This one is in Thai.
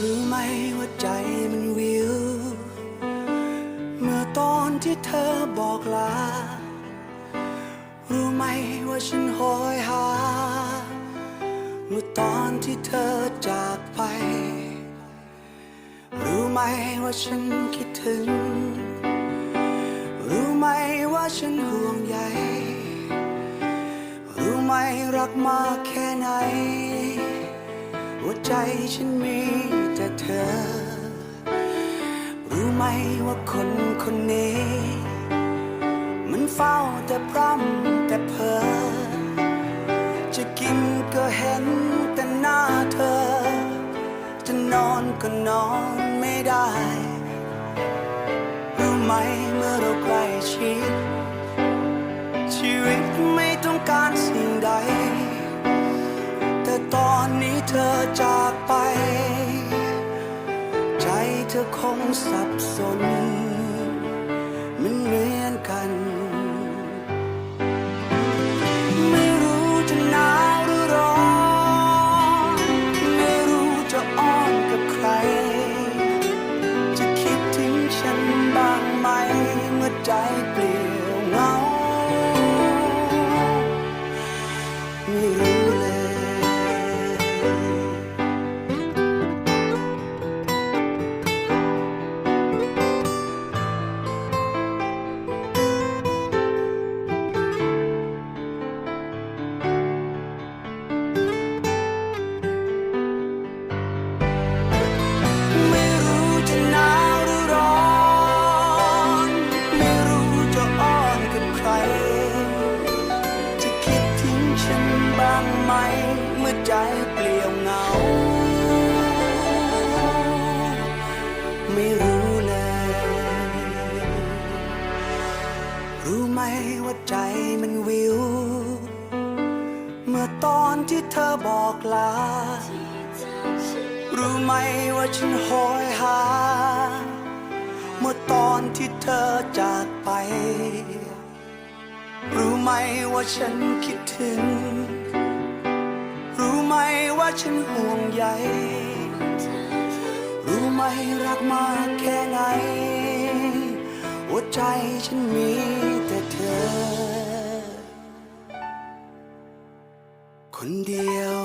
รู้ไหมว่าใจมันวิว เมื่อตอนที่เธอบอกลา รู้ไหมว่าฉันโหยหา เมื่อตอนที่เธอจากไป รู้ไหมว่าฉันคิดถึง รู้ไหมว่าฉันห่วงใย รู้ไหมรักมากแค่ไหนหัวใจฉันมี ว่าคนคนนี้ มันเฝ้าแต่พร่ำแต่เพ้อจะกินก็เห็นแต่หน้าเธอ จะนอนก็นอนไม่ได้ รู้ไหมเมื่อเราใกล้ชิดชีวิตไม่ ธอคงสับสนมัน นบ้ไหมเมื่อใจเปลี่ยวเหงา ไม่รู้เลย รู้ไหมว่าใจมันวิว เมื่อตอนที่เธอบอกลา รู้ไหมว่าฉันโหยหา เมื่อตอนที่เธอจากไป รู้ไหมว่าฉันคิดถึง ไหมว่าฉันห่วงใย รู้ไหมรักมากแค่ไหน หัวใจฉันมีแต่เธอ คนเดียว